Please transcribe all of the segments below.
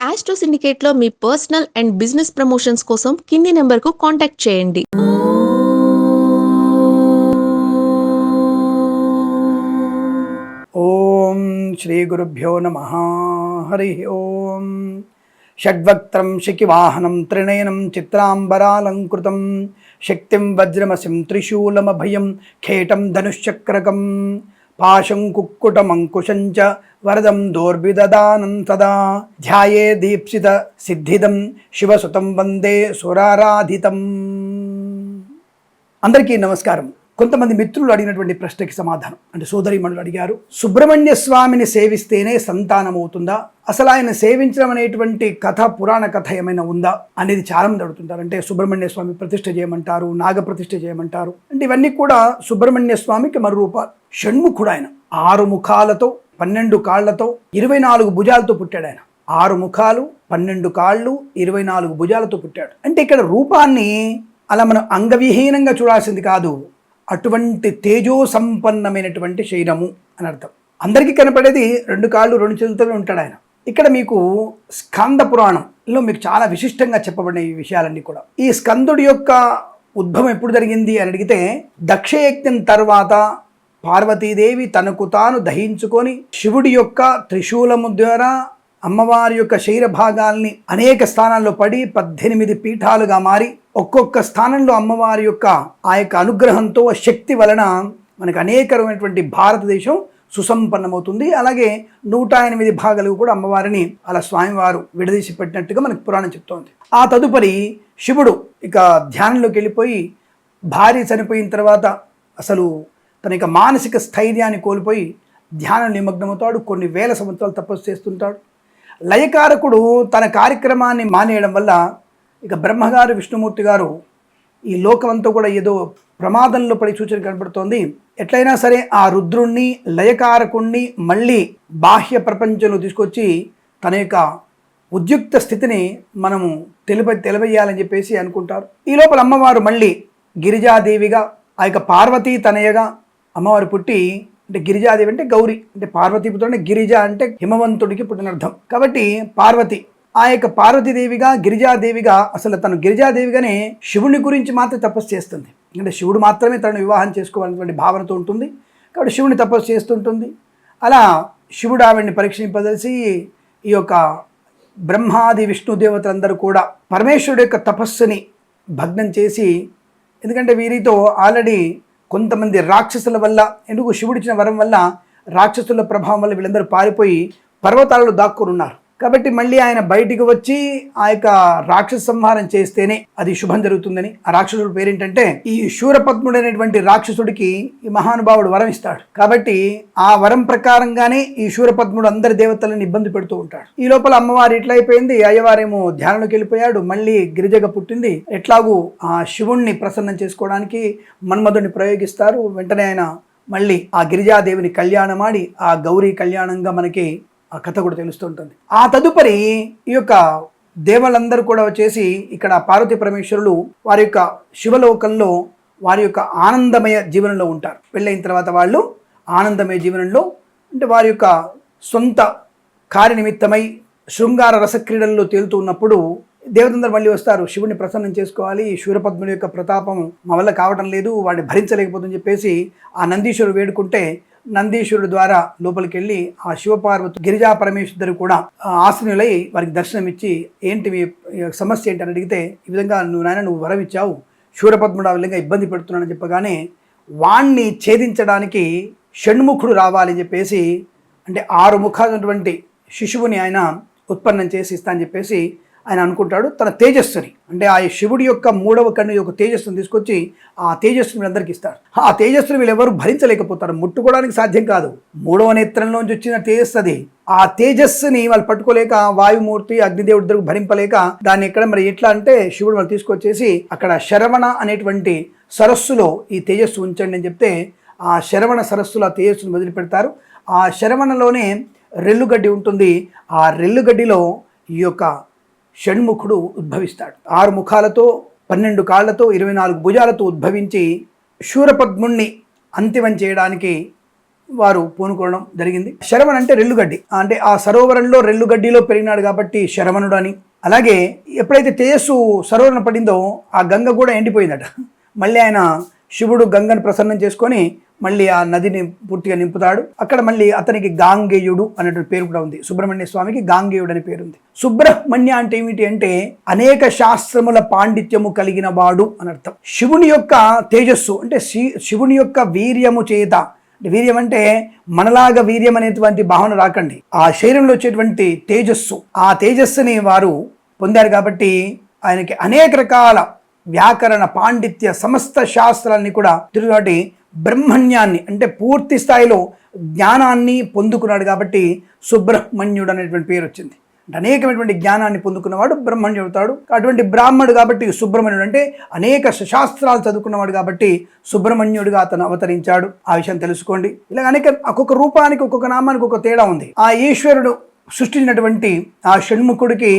Astro సిండికేట్లో మీ personal and business promotions కోసం కింది నెంబర్కు కాంటాక్ట్ చేయండి. ఓం శ్రీ గురుభ్యో నమ. హరి ఓం. షడ్వక్త్రం శకివాహనం త్రినయనం చిత్రాంబరాలంకృతం. శక్తిం వజ్రమసిం త్రిశూలమభయం ఖేటం ధనుశ్చక్రకం. పాశం కుక్కుటమంకుశంచ వరదం దోర్బిదదానం సదా. ధ్యాయే దీప్సిత సిద్ధిదం శివసుతం వందే సురారాధితం. అందరికీ నమస్కారం. కొంతమంది మిత్రులు అడిగినటువంటి ప్రశ్నకి సమాధానం. అంటే సోదరిమణులు అడిగారు సుబ్రహ్మణ్య స్వామిని సేవిస్తేనే సంతానం అవుతుందా అసలు ఆయన సేవించడం అనేటువంటి కథ పురాణ కథ ఏమైనా ఉందా? అనేది చాలామంది అడుగుతుంటారు. అంటే సుబ్రహ్మణ్య స్వామి ప్రతిష్ఠ చేయమంటారు నాగ ప్రతిష్ఠ చేయమంటారు. అంటే ఇవన్నీ కూడా సుబ్రహ్మణ్య స్వామికి మరో రూపాలు షణ్ముఖుడు ఆయన. ఆరు ముఖాలతో పన్నెండు కాళ్ళతో ఇరవై నాలుగు భుజాలతో పుట్టాడు ఆయన. ఆరు ముఖాలు పన్నెండు కాళ్ళు ఇరవై నాలుగు భుజాలతో పుట్టాడు. అంటే ఇక్కడ రూపాన్ని అలా మనం అంగవిహీనంగా చూడాల్సింది కాదు. అటువంటి తేజో సంపన్నమైనటువంటి శరీరము అని అర్థం. అందరికీ కనపడేది రెండు కాళ్ళు రెండు చేతులతోనే ఉంటాడు ఆయన. ఇక్కడ మీకు స్కంద పురాణంలో మీకు చాలా విశిష్టంగా చెప్పబడిన ఈ విషయాలన్నీ కూడా. ఈ స్కందుడి యొక్క ఉద్భవం ఎప్పుడు జరిగింది అని అడిగితే దక్షయజ్ఞం తర్వాత పార్వతీదేవి తనకు తాను దహించుకొని శివుడి యొక్క త్రిశూలము ద్వారా అమ్మవారి యొక్క శరీర భాగాల్ని అనేక స్థానాల్లో పడి పద్దెనిమిది పీఠాలుగా మారి ఒక్కొక్క స్థానంలో అమ్మవారి యొక్క ఆ యొక్క అనుగ్రహంతో శక్తి వలన మనకు అనేకమైనటువంటి భారతదేశం సుసంపన్నమవుతుంది. అలాగే నూట ఎనిమిది భాగాలు కూడా అమ్మవారిని అలా స్వామివారు విడదీసి పెట్టినట్టుగా మనకు పురాణం చెప్తోంది. ఆ తదుపరి శివుడు ఇక ధ్యానంలోకి వెళ్ళిపోయి భార్య చనిపోయిన తర్వాత అసలు తన యొక్క మానసిక స్థైర్యాన్ని కోల్పోయి ధ్యానం నిమగ్నమవుతాడు. కొన్ని వేల సంవత్సరాలు తపస్సు చేస్తుంటాడు. లయకారకుడు తన కార్యక్రమాన్ని మానేయడం వల్ల ఇక బ్రహ్మగారు విష్ణుమూర్తి గారు ఈ లోకమంతా కూడా ఏదో ప్రమాదంలో పడి సూచన కనబడుతోంది ఎట్లయినా సరే ఆ రుద్రుణ్ణి లయకారకుణ్ణి మళ్ళీ బాహ్య ప్రపంచంలో తీసుకొచ్చి తన యొక్క ఉద్యుక్త స్థితిని మనము తెలిప తెలివేయాలని చెప్పేసి అనుకుంటారు. ఈ లోపల అమ్మవారు మళ్ళీ గిరిజాదేవిగా ఆ యొక్క పార్వతీ తనయగా అమ్మవారు పుట్టి అంటే గిరిజాదేవి అంటే గౌరి అంటే పార్వతీపుత్రుడు గిరిజ అంటే హిమవంతుడికి పుట్టినర్థం. కాబట్టి పార్వతి ఆ యొక్క పార్వతీదేవిగా గిరిజాదేవిగా అసలు తను గిరిజాదేవిగానే శివుని గురించి మాత్రం తపస్సు చేస్తుంది. అంటే శివుడు మాత్రమే తనను వివాహం చేసుకోవాలనేటువంటి భావనతో ఉంటుంది. కాబట్టి శివుని తపస్సు చేస్తుంటుంది. అలా శివుడు ఆవిడ్ని పరీక్షింపదలిసి ఈ యొక్క బ్రహ్మాది విష్ణు దేవతలందరూ కూడా పరమేశ్వరుడు యొక్క తపస్సుని భగ్నం చేసి ఎందుకంటే వీరితో ఆల్రెడీ కొంతమంది రాక్షసుల వల్ల ఎందుకు శివుడిచ్చిన వరం వల్ల రాక్షసుల ప్రభావం వల్ల వీళ్ళందరూ పారిపోయి పర్వతాలలో దాక్కున్నారు కాబట్టి మళ్ళీ ఆయన బయటికి వచ్చి ఆ యొక్క రాక్షస సంహారం చేస్తేనే అది శుభం జరుగుతుందని. ఆ రాక్షసుడి పేరేంటంటే ఈ శూరపద్ముడు అనేటువంటి రాక్షసుడికి ఈ మహానుభావుడు వరం ఇస్తాడు. కాబట్టి ఆ వరం ప్రకారంగానే ఈ శూరపద్ముడు అందరి దేవతలను ఇబ్బంది పెడుతూ ఉంటాడు. ఈ లోపల అమ్మవారు ఇట్లా అయిపోయింది అయ్యవారేమో ధ్యానంలోకి వెళ్ళిపోయాడు మళ్ళీ గిరిజగ పుట్టింది. ఎట్లాగూ ఆ శివుణ్ణి ప్రసన్నం చేసుకోవడానికి మన్మధుడిని ప్రయోగిస్తారు. వెంటనే ఆయన మళ్ళీ ఆ గిరిజాదేవిని కళ్యాణమాడి ఆ గౌరీ కళ్యాణంగా మనకి ఆ కథ కూడా తెలుస్తుంటుంది ఆ తదుపరి ఈ యొక్క దేవలందరూ కూడా వచ్చేసి ఇక్కడ పార్వతీ పరమేశ్వరులు వారి యొక్క శివలోకంలో వారి యొక్క ఆనందమయ జీవనంలో ఉంటారు. పెళ్ళైన తర్వాత వాళ్ళు ఆనందమయ జీవనంలో అంటే వారి యొక్క సొంత కార్యనిమిత్తమై శృంగార రసక్రీడల్లో తేలుతూ ఉన్నప్పుడు దేవతందరూ మళ్ళీ వస్తారు. శివుని ప్రసన్నం చేసుకోవాలి. శూరపద్ముని యొక్క ప్రతాపం మా వల్ల కావడం లేదు. వాడిని భరించలేకపోతుందని చెప్పేసి ఆ నందీశ్వరుడు వేడుకుంటే నందీశ్వరుడు ద్వారా లోపలికి వెళ్ళి ఆ శివపార్వతి గిరిజా పరమేశ్వరు కూడా ఆ వారికి దర్శనం ఇచ్చి ఏంటి మీ సమస్య ఏంటి? అని అడిగితే ఈ విధంగా నువ్వు నాయన నువ్వు వరం ఇచ్చావు శూరపద్ముడు ఆ విధంగా ఇబ్బంది పెడుతున్నాడని చెప్పగానే వాణ్ణి ఛేదించడానికి షణ్ముఖుడు రావాలని చెప్పేసి అంటే ఆరు ముఖాలైనటువంటి శిశువుని ఆయన ఉత్పన్నం చేసి ఇస్తా అని చెప్పేసి ఆయన అనుకుంటాడు తన తేజస్సుని. అంటే ఆ శివుడి యొక్క మూడవ కన్ను యొక్క తేజస్సుని తీసుకొచ్చి ఆ తేజస్సుని అందరికీ ఇస్తాడు. ఆ తేజస్సుని వీళ్ళెవరు భరించలేకపోతారు ముట్టుకోవడానికి సాధ్యం కాదు. మూడవ నేత్రంలోంచి వచ్చిన తేజస్సు అది. ఆ తేజస్సుని వాళ్ళు పట్టుకోలేక వాయుమూర్తి అగ్నిదేవుడి దగ్గర భరింపలేక దాన్ని ఎక్కడ మరి ఎట్లా అంటే శివుడు వాళ్ళు తీసుకొచ్చేసి అక్కడ శరవణ అనేటువంటి సరస్సులో ఈ తేజస్సు ఉంచండి అని చెప్తే ఆ శరవణ సరస్సులో ఆ తేజస్సును వదిలిపెడతారు. ఆ శరవణలోనే రెల్లుగడ్డి ఉంటుంది. ఆ రెల్లుగడ్డిలో ఈ యొక్క షణ్ముఖుడు ఉద్భవిస్తాడు. ఆరు ముఖాలతో పన్నెండు కాళ్ళతో ఇరవై నాలుగు భుజాలతో ఉద్భవించి శూరపద్ముణ్ణి అంతిమం చేయడానికి వారు పూనుకోవడం జరిగింది. శరవణ్ అంటే రెల్లుగడ్డి. అంటే ఆ సరోవరంలో రెల్లుగడ్డిలో పెరిగినాడు కాబట్టి శరవణుడు అని అలాగే ఎప్పుడైతే తేజస్సు సరోవరం పడిందో ఆ గంగ కూడా ఎండిపోయిందట. మళ్ళీ ఆయన శివుడు గంగను ప్రసన్నం చేసుకొని మళ్ళీ ఆ నదిని పూర్తిగా నింపుతాడు. అక్కడ మళ్ళీ అతనికి గాంగేయుడు అనేటువంటి పేరు కూడా ఉంది. సుబ్రహ్మణ్య స్వామికి గాంగేయుడు అనే పేరు ఉంది. సుబ్రహ్మణ్య అంటే ఏమిటి అంటే అనేక శాస్త్రముల పాండిత్యము కలిగిన వాడు అని అర్థం. శివుని యొక్క తేజస్సు అంటే శి- శివుని యొక్క వీర్యము చేత వీర్యం అంటే మనలాగా వీర్యం అనేటువంటి భావన రాకండి. ఆ శరీరంలో వచ్చేటువంటి తేజస్సు ఆ తేజస్సుని వారు పొందారు కాబట్టి ఆయనకి అనేక రకాల వ్యాకరణ పాండిత్య సమస్త శాస్త్రాన్ని కూడా తిరుగుబాటి బ్రహ్మణ్యాన్ని అంటే పూర్తి స్థాయిలో జ్ఞానాన్ని పొందుకున్నాడు కాబట్టి సుబ్రహ్మణ్యుడు అనేటువంటి పేరు వచ్చింది. అంటే అనేకమైనటువంటి జ్ఞానాన్ని పొందుకున్నవాడు బ్రహ్మణ్యుడు అవుతాడు. అటువంటి బ్రాహ్మణుడు కాబట్టి సుబ్రహ్మణ్యుడు అంటే అనేక శాస్త్రాలు చదువుకున్నవాడు కాబట్టి సుబ్రహ్మణ్యుడిగా అతను అవతరించాడు. ఆ విషయం తెలుసుకోండి. ఇలా అనేక ఒక్కొక్క రూపానికి ఒక్కొక్క నామానికి ఒక తేడా ఉంది. ఆ ఈశ్వరుడు సృష్టించినటువంటి ఆ షణ్ముఖుడికి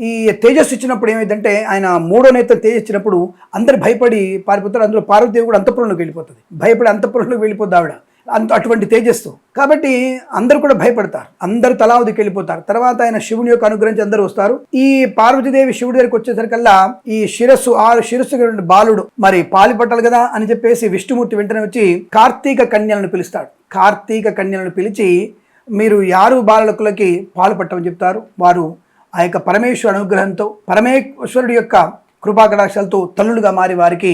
ఈ తేజస్సు ఇచ్చినప్పుడు ఏమైందంటే ఆయన మూడో నేత తేజస్ ఇచ్చినప్పుడు అందరు భయపడి పారిపోతారు. అందులో పార్వతీదేవి కూడా అంతఃపురంలోకి వెళ్ళిపోతుంది. భయపడి అంతఃపురంలోకి వెళ్ళిపోద్ది ఆవిడ. అంత అటువంటి తేజస్సు. కాబట్టి అందరూ కూడా భయపడతారు. అందరు తలావదికి వెళ్ళిపోతారు. తర్వాత ఆయన శివుని యొక్క అనుగ్రహించి అందరూ వస్తారు. ఈ పార్వతీదేవి శివుడి దగ్గరికి వచ్చేసరికల్లా ఈ శిరస్సు ఆరు శిరస్సు బాలుడు మరి పాలు పట్టాలి కదా అని చెప్పేసి విష్ణుమూర్తి వెంటనే వచ్చి కార్తీక కన్యలను పిలుస్తాడు. కార్తీక కన్యలను పిలిచి మీరు యారు బాలకులకి పాలు పట్టమని చెప్తారు. వారు ఆ యొక్క పరమేశ్వర అనుగ్రహంతో పరమేశ్వరుడి యొక్క కృపాకటాక్షాలతో తల్లులుగా మారి వారికి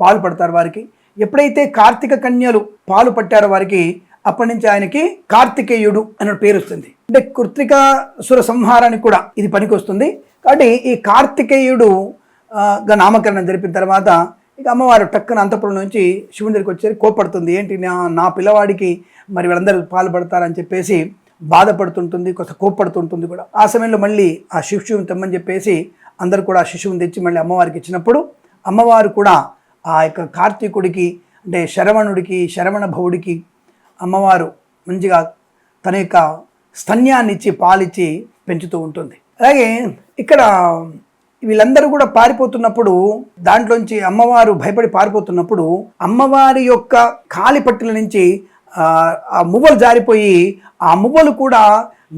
పాలు పడతారు వారికి. ఎప్పుడైతే కార్తీక కన్యలు పాలు పట్టారో వారికి అప్పటి నుంచి ఆయనకి కార్తికేయుడు అనే పేరు వస్తుంది. అంటే కృత్రికాసుర సంహారానికి కూడా ఇది పనికొస్తుంది. కాబట్టి ఈ కార్తికేయుడు గా నామకరణం జరిపిన తర్వాత ఇక అమ్మవారు టక్కన అంతపురం నుంచి శివుని దగ్గరికి వచ్చేది కోపడుతుంది ఏంటి నా నా పిల్లవాడికి మరి వీళ్ళందరూ పాల్పడతారని చెప్పేసి బాధపడుతుంటుంది కొంత కోప్పడుతుంటుంది కూడా. ఆ సమయంలో మళ్ళీ ఆ శిశువుని తెమ్మని చెప్పేసి అందరూ కూడా ఆ శిశువుని తెచ్చి మళ్ళీ అమ్మవారికి ఇచ్చినప్పుడు అమ్మవారు కూడా ఆ యొక్క కార్తీకుడికి అంటే శరవణుడికి శరవణ భవుడికి అమ్మవారు మంచిగా తన యొక్క స్తన్యాన్ని ఇచ్చి పాలిచ్చి పెంచుతూ ఉంటుంది. అలాగే ఇక్కడ వీళ్ళందరూ కూడా పారిపోతున్నప్పుడు దాంట్లోంచి అమ్మవారు భయపడి పారిపోతున్నప్పుడు అమ్మవారి యొక్క కాలి పట్టుల నుంచి ఆ, మువ్వలు జారిపోయి ఆ మువ్వలు కూడా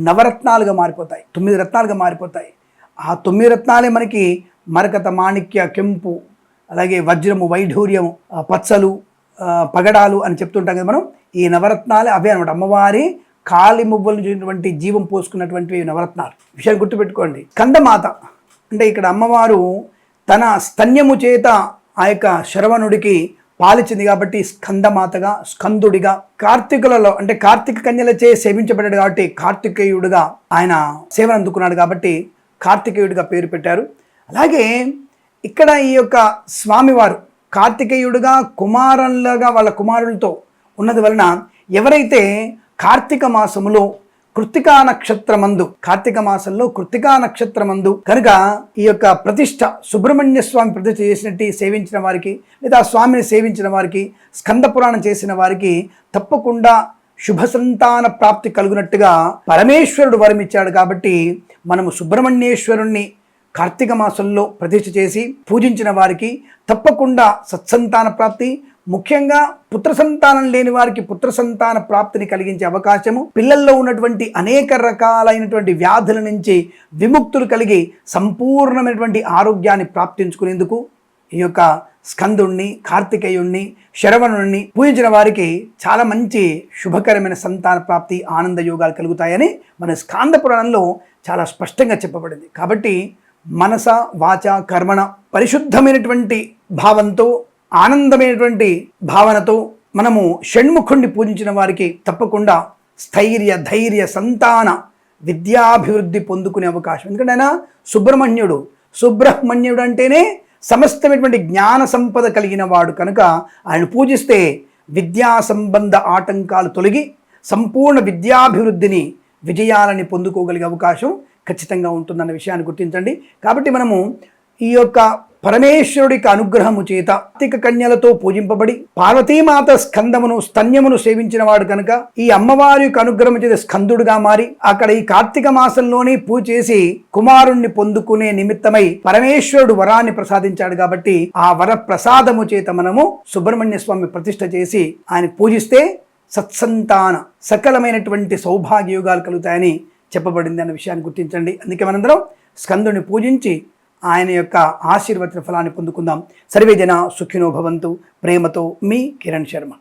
నవరత్నాలుగా మారిపోతాయి. తొమ్మిది రత్నాలుగా మారిపోతాయి. ఆ తొమ్మిది రత్నాలే మనకి మరకత మాణిక్య కెంపు అలాగే వజ్రము వైఢూర్యము పచ్చలు పగడాలు అని చెప్తుంటాం కదా మనం. ఈ నవరత్నాలే అవే అనమాట అమ్మవారి కాలి మువ్వలు చూసినటువంటి జీవం పోసుకున్నటువంటి నవరత్నాలు. విషయం గుర్తుపెట్టుకోండి. కందమాత అంటే ఇక్కడ అమ్మవారు తన స్తన్యము చేత ఆ యొక్క శరవణుడికి పాలించింది కాబట్టి స్కందమాతగా స్కందుడిగా కార్తీకులలో అంటే కార్తీక కన్యలచే సేవించబడ్డాడు కాబట్టి కార్తికేయుడుగా ఆయన సేవను అందుకున్నాడు కాబట్టి కార్తికేయుడిగా పేరు పెట్టారు. అలాగే ఇక్కడ ఈ యొక్క స్వామివారు కార్తికేయుడుగా కుమారులుగా వాళ్ళ కుమారులతో ఉన్నది వలన ఎవరైతే కార్తీక మాసములో కృత్తికా నక్షత్రమందు కార్తీక మాసంలో కృత్తికా నక్షత్రమందు కనుక ఈ యొక్క ప్రతిష్ట సుబ్రహ్మణ్య స్వామి ప్రతిష్ట చేసినట్టు సేవించిన వారికి లేదా స్వామిని సేవించిన వారికి స్కంద పురాణం చేసిన వారికి తప్పకుండా శుభ సంతాన ప్రాప్తి కలుగునట్టుగా పరమేశ్వరుడు వరం ఇచ్చాడు కాబట్టి మనము సుబ్రహ్మణ్యేశ్వరుణ్ణి కార్తీక మాసంలో ప్రతిష్ఠ చేసి పూజించిన వారికి తప్పకుండా సత్సంతాన ప్రాప్తి ముఖ్యంగా పుత్ర సంతానం లేని వారికి పుత్ర సంతాన ప్రాప్తిని కలిగించే అవకాశము పిల్లల్లో ఉన్నటువంటి అనేక రకాలైనటువంటి వ్యాధుల నుంచి విముక్తులు కలిగి సంపూర్ణమైనటువంటి ఆరోగ్యాన్ని ప్రాప్తించుకునేందుకు ఈ యొక్క స్కందుణ్ణి కార్తికేయుణ్ణి శరవణుణ్ణి పూజించిన వారికి చాలా మంచి శుభకరమైన సంతాన ప్రాప్తి ఆనంద యోగాలు కలుగుతాయని మన స్కాంద పురాణంలో చాలా స్పష్టంగా చెప్పబడింది. కాబట్టి మనస వాచ కర్మణ పరిశుద్ధమైనటువంటి భావంతో ఆనందమైనటువంటి భావనతో మనము షణ్ముఖుణ్ణి పూజించిన వారికి తప్పకుండా స్థైర్య ధైర్య సంతాన విద్యాభివృద్ధి పొందుకునే అవకాశం. ఎందుకంటే ఆయన సుబ్రహ్మణ్యుడు. సుబ్రహ్మణ్యుడు అంటేనే సమస్తమైనటువంటి జ్ఞాన సంపద కలిగిన వాడు. కనుక ఆయన పూజిస్తే విద్యా సంబంధ ఆటంకాలు తొలగి సంపూర్ణ విద్యాభివృద్ధిని విజయాలని పొందుకోగలిగే అవకాశం ఖచ్చితంగా ఉంటుందన్న విషయాన్ని గుర్తించండి. కాబట్టి మనము ఈ యొక్క పరమేశ్వరుడికి అనుగ్రహము చేత కార్తీక కన్యలతో పూజింపబడి పార్వతీమాత స్కందమును స్తన్యమును సేవించిన వాడు కనుక ఈ అమ్మవారి యొక్క అనుగ్రహం చేత స్కందుడుగా మారి అక్కడ ఈ కార్తీక మాసంలోనే పూజ చేసి కుమారుణ్ణి పొందుకునే నిమిత్తమై పరమేశ్వరుడు వరాన్ని ప్రసాదించాడు కాబట్టి ఆ వర ప్రసాదము చేత మనము సుబ్రహ్మణ్య స్వామి ప్రతిష్ట చేసి ఆయన పూజిస్తే సత్సంతాన సకలమైనటువంటి సౌభాగ్యయోగాలు కలుగుతాయని చెప్పబడింది అన్న విషయాన్ని గుర్తించండి. అందుకే మనందరం స్కందుని పూజించి ఆయన యొక్క ఆశీర్వచన ఫలాన్ని పొందుకుందాం. సర్వేజన సుఖినో భవంతు. ప్రేమతో మీ కిరణ్ శర్మ.